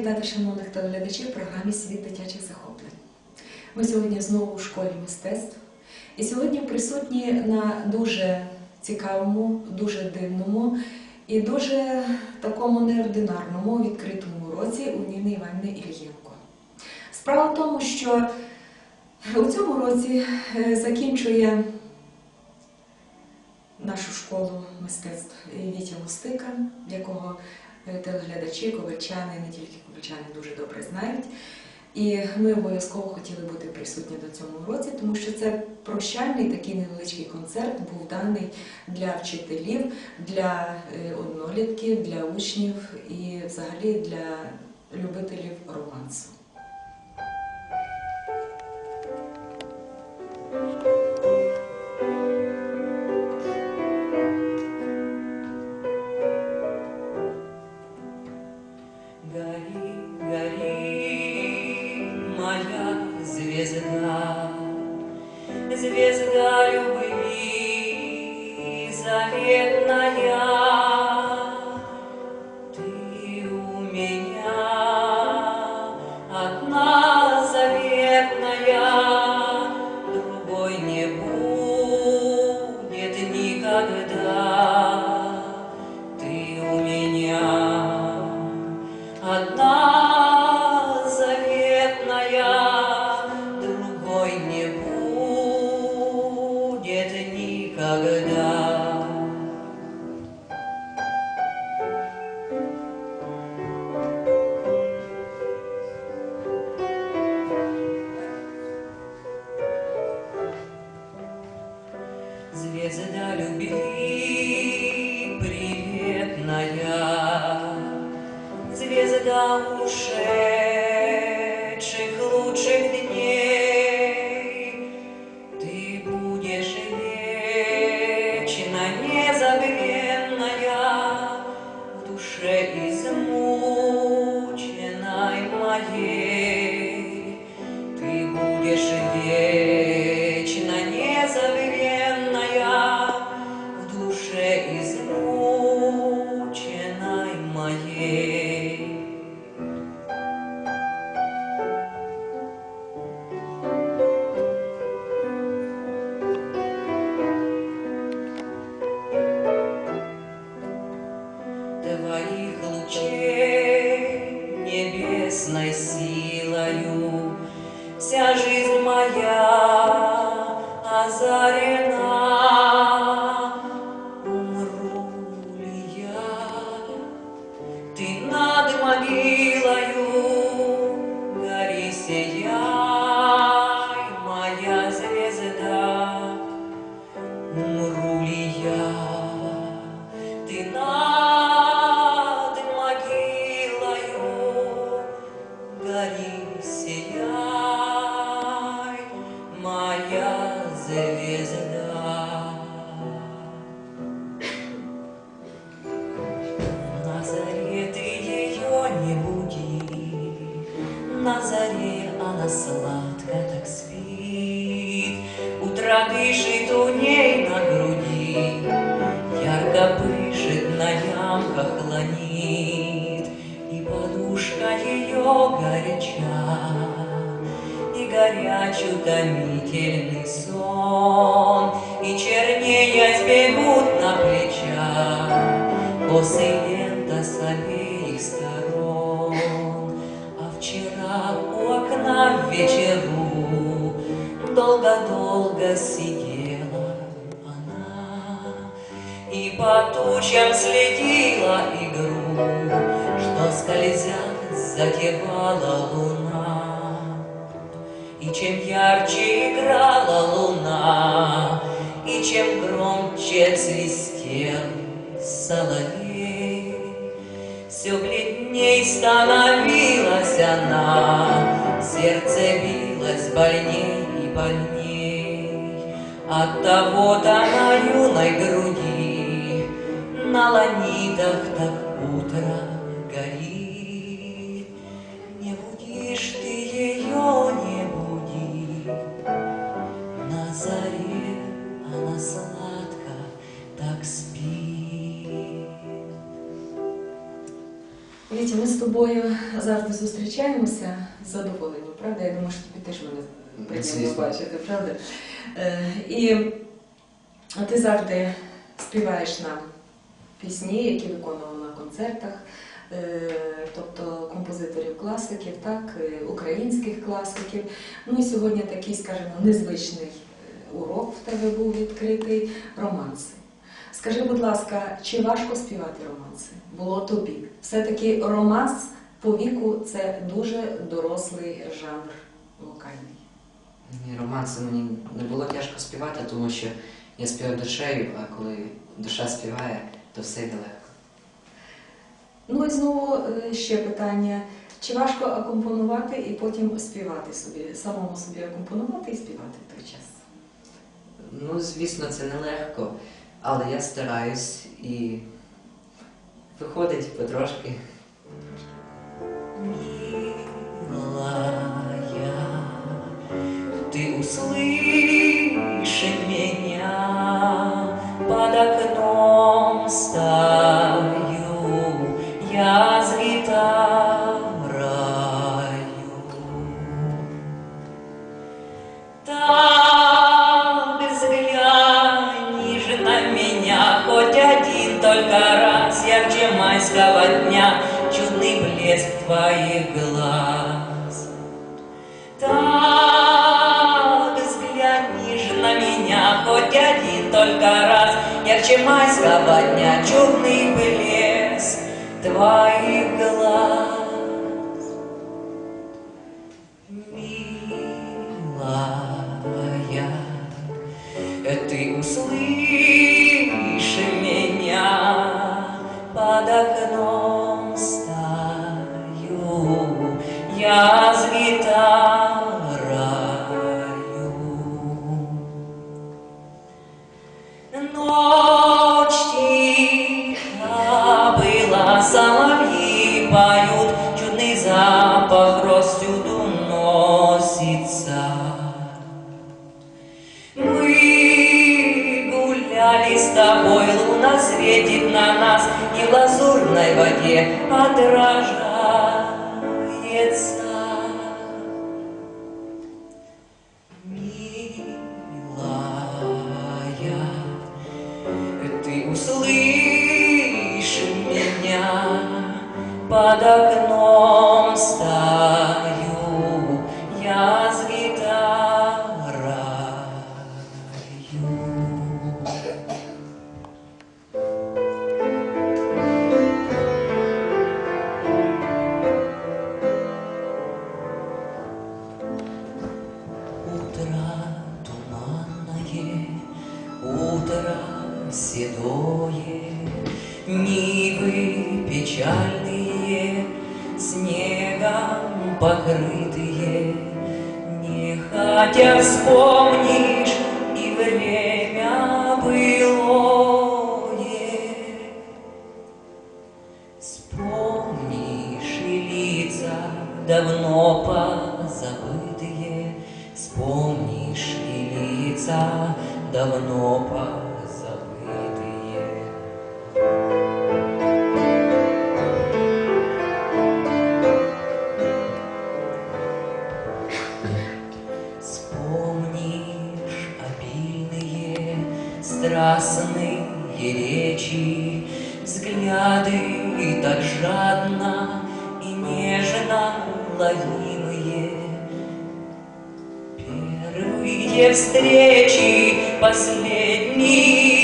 вітати шановних телеглядачів в програмі Світ дитячих захоплень. Ми сьогодні знову у школі мистецтв. І сьогодні присутні на дуже цікавому, дуже дивному і дуже такому неординарному відкритому уроці у Ніни Іванівни Ільєнко. Справа в тому, що у цьому році е, закінчує нашу школу мистецтв Вітя Мустика, якого телеглядачі, ковальчани, не тільки ковальчани дуже добре знають. І ми обов'язково хотіли бути присутні до цьому уроці, тому що це прощальний такий невеличкий концерт був даний для вчителів, для е, однолітків, для учнів і взагалі для любителів романсу. już звезда. На заре ты ее не буди, на заре она сладко так спит, утро дышит у ней на груди, ярко пышет на ямках ланит, и подушка ее горяча, и горяч утомительный сон, и чернеясь бегут на плечах косы лента с обеих сторон. А вчера у окна в вечеру долго-долго сидела она и по тучам следила игру, что скользят затевала луна. И чем ярче играла луна, и чем громче свистел соловей, все бледней становилась она, сердце билось больней и больней. От того-то на юной груди, на ланитах так утро тобою завжди зустрічаємося з задоволенням, правда? Я думаю, що тобі теж мене приємно бачити, правда? Е, І ти завжди співаєш нам пісні, які виконували на концертах, е, тобто композиторів класиків, так, е, українських класиків. Ну і сьогодні такий, скажімо, незвичний урок в тебе був відкритий романси. Скажи, будь ласка, чи важко співати романси? Було тобі? Все-таки романс по віку це дуже дорослий жанр вокальний. Ні, романси мені не було тяжко співати, тому що я співав душею, а коли душа співає, то все йде легко. Ну і знову е, ще питання. Чи важко акомпонувати і потім співати собі, самому собі акомпонувати і співати в той час? Ну, звісно, це нелегко, але я стараюсь і виходить потрошки. Милая, ты услышь меня, под окном майского дня, чудный блеск твоих глаз. Милая, ты услышь нас, и в лазурной воде отражается. Милая, ты услышь меня, под окном Не хотя вспомнишь и время былое. Вспомнишь и лица давно позабытые, Вспомнишь и лица давно позабытые. Страстные речи, Взгляды так жадно и нежно ловимые. Первые встречи, последние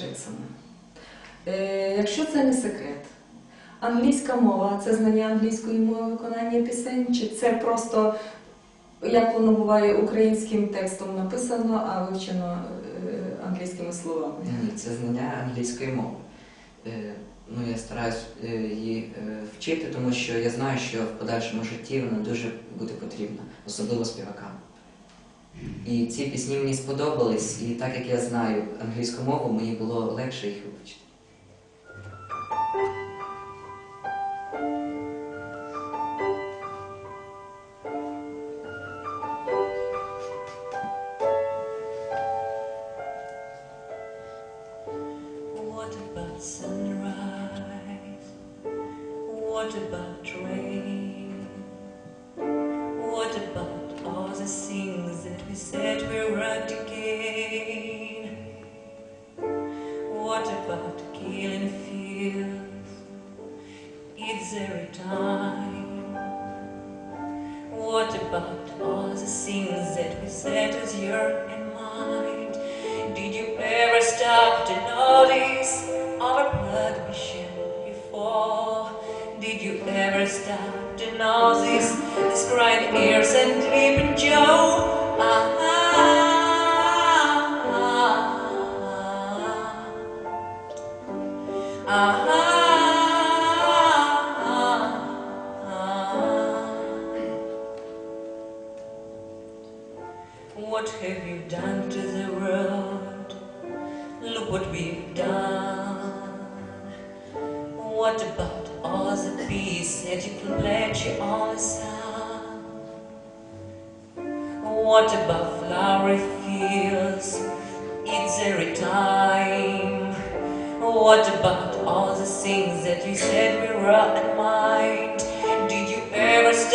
Джексона. Е, якщо це не секрет, англійська мова це знання англійської мови виконання пісень, чи це просто, як воно буває, українським текстом написано, а вивчено е, англійськими словами? Це знання англійської мови. Е, Ну, я стараюсь її вчити, тому що я знаю, що в подальшому житті вона дуже буде потрібна, особливо співакам. І ці пісні мені сподобались, і так як я знаю англійську мову, мені було легше їх вивчити. What about sunrise? What about rain?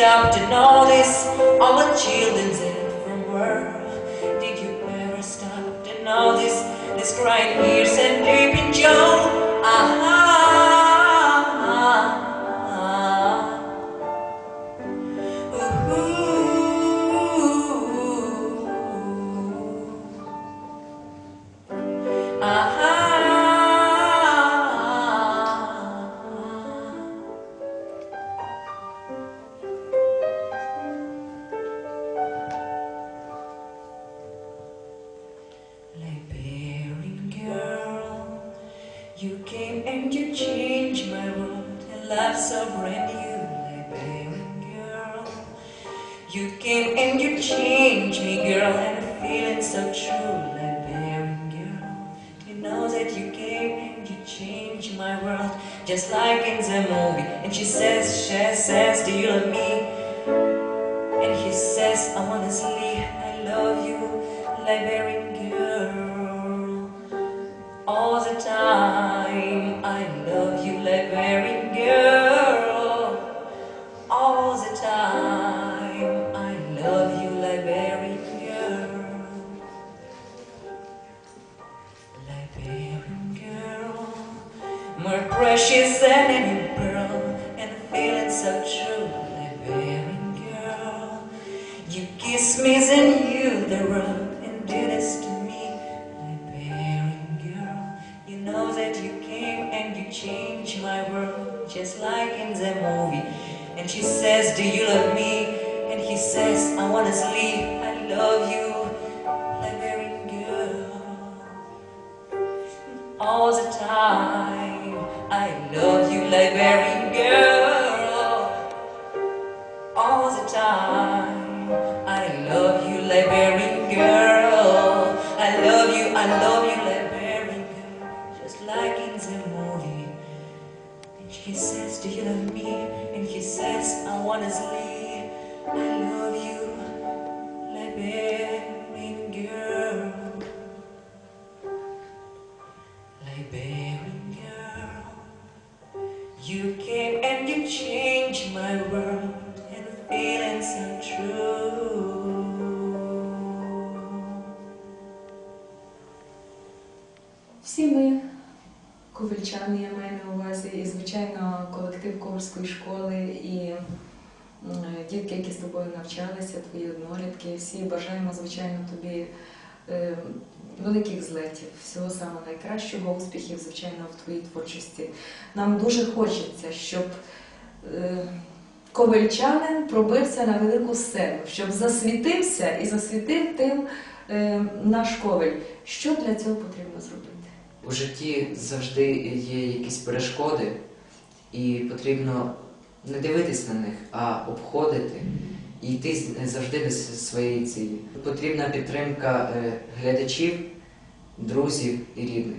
Stop to notice all the children that from birth? Did you ever stop to notice this crying ears and so brand new. baby girl, you came and you changed me, girl, and I'm feeling so true. baby girl, you know that you came and you changed my world, just like in the movie. And she says, she says, do you love me? And he says, sleep, I love you, girl. More precious than any pearl, and feeling so true, Liberian girl. You kiss me, then you the world, and do this to me, Liberian girl. You know that you came and you changed my world, just like in the movie. And she says, Do you love me? And he says, I wanna sleep, I love you, one is leaving. Всі бажаємо, звичайно, тобі е, великих злетів, всього самого найкращого, успіхів, звичайно, в твоїй творчості. Нам дуже хочеться, щоб е, ковальчанин пробився на велику сцену, щоб засвітився і засвітив тим е, наш коваль. Що для цього потрібно зробити? У житті завжди є якісь перешкоди, і потрібно не дивитись на них, а обходити і йти завжди до своєї цілі. Потрібна підтримка е, глядачів, друзів і рідних.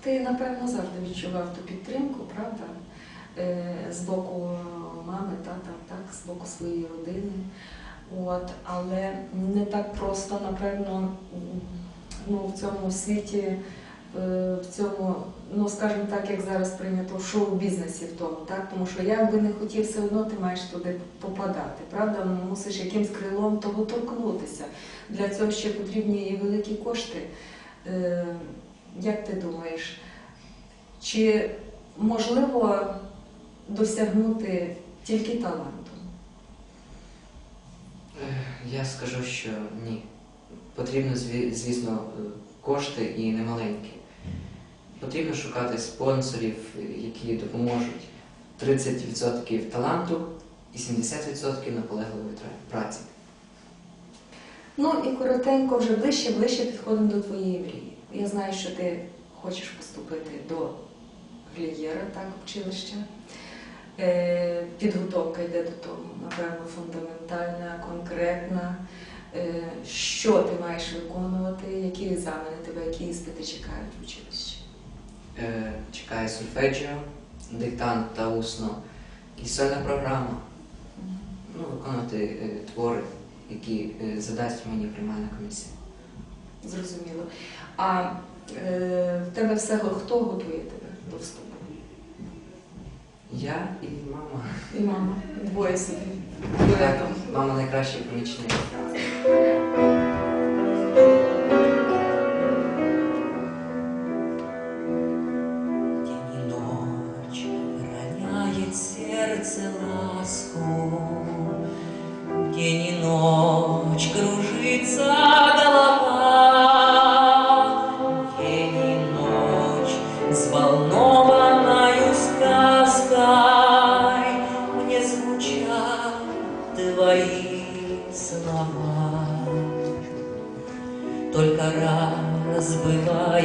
Ти, напевно, завжди відчував ту підтримку, правда? Е, З боку мами, тата, так, з боку своєї родини. От, але не так просто, напевно, ну, в цьому світі, е, в цьому, ну скажімо так, як зараз прийнято в шоу-бізнесі в тому, так? Тому що як би не хотів, все одно ти маєш туди попадати, правда? Ну, Мусиш якимсь крилом того торкнутися. Для цього ще потрібні і великі кошти. Е, Як ти думаєш, чи можливо досягнути тільки таланту? Е, Я скажу, що ні. Потрібно, звісно, е, кошти і немаленькі. Потрібно шукати спонсорів, які допоможуть 30% таланту і 70% наполегливої праці. Ну і коротенько, вже ближче, ближче підходимо до твоєї мрії. Я знаю, що ти хочеш поступити до Глієра, так, училища. Е, підготовка йде до того, напевно, фундаментальна, конкретна. Е, що ти маєш виконувати, які екзамени тебе, які іспити чекають в училищі? Е, Чекає сольфеджіо, диктант та усно і сольна програма. Ну, виконувати е, твори, які е, задасть мені приймальна комісія. Зрозуміло. А е, в тебе все хто готує тебе до вступу? Я і мама. І мама, двоє собі. Мама найкращий помічник.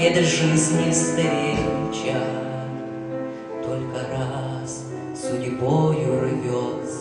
Бывает в жизни встреча, Только раз судьбою рвется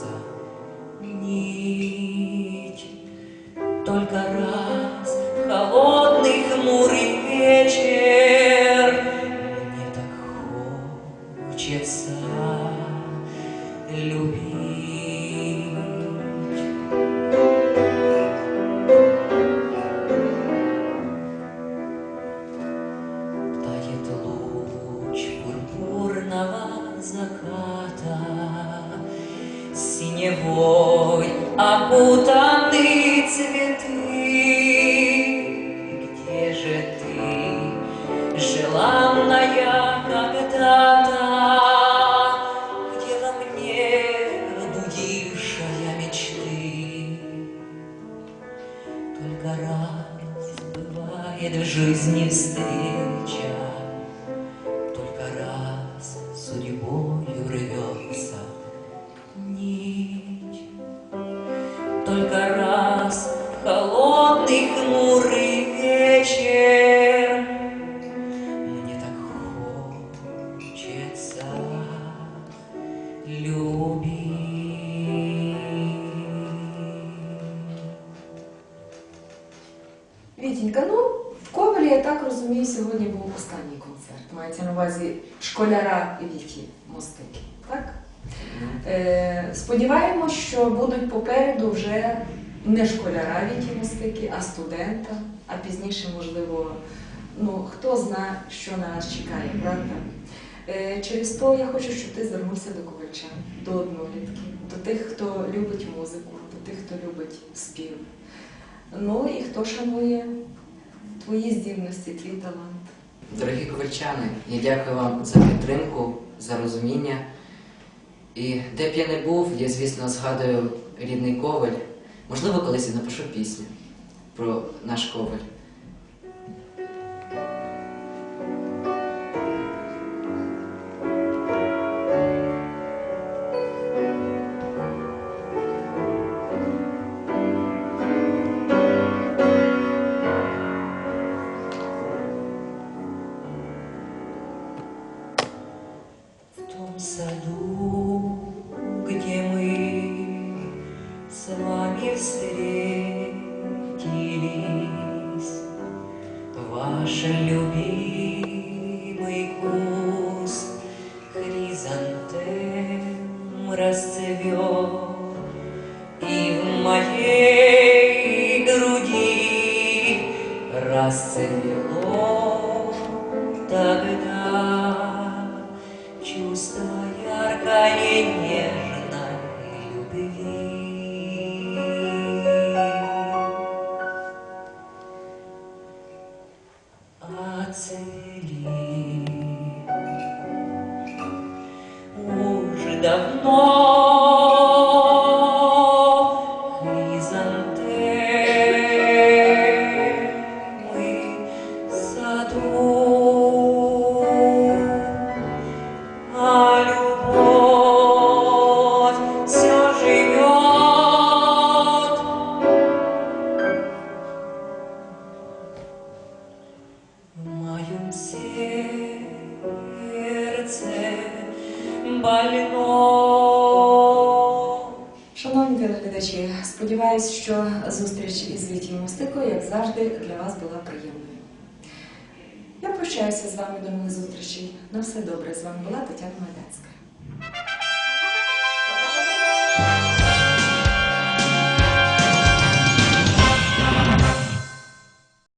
Вітінька, ну в Ковелі, я так розумію, сьогодні був останній концерт. Мається на увазі школяра Віті Мостики. Так? Е, сподіваємось, що будуть попереду вже не школяра Віті Мостики, а студента, а пізніше, можливо, ну хто зна, що на нас чекає, правда? Е, через то я хочу, щоб ти звернувся до ковальчан, до однолітків, до тих, хто любить музику, до тих, хто любить спів. Ну і хто шанує твої здібності, твій талант. Дорогі ковальчани, я дякую вам за підтримку, за розуміння. І де б я не був, я, звісно, згадую рідний коваль. Можливо, колись я напишу пісню про наш коваль. Хризантем расцвет, И в моей груди расцвело тогда завжди, для вас була приємною. Я прощаюся з вами до нових зустрічей. На все добре. З вами була Тетяна Медецька.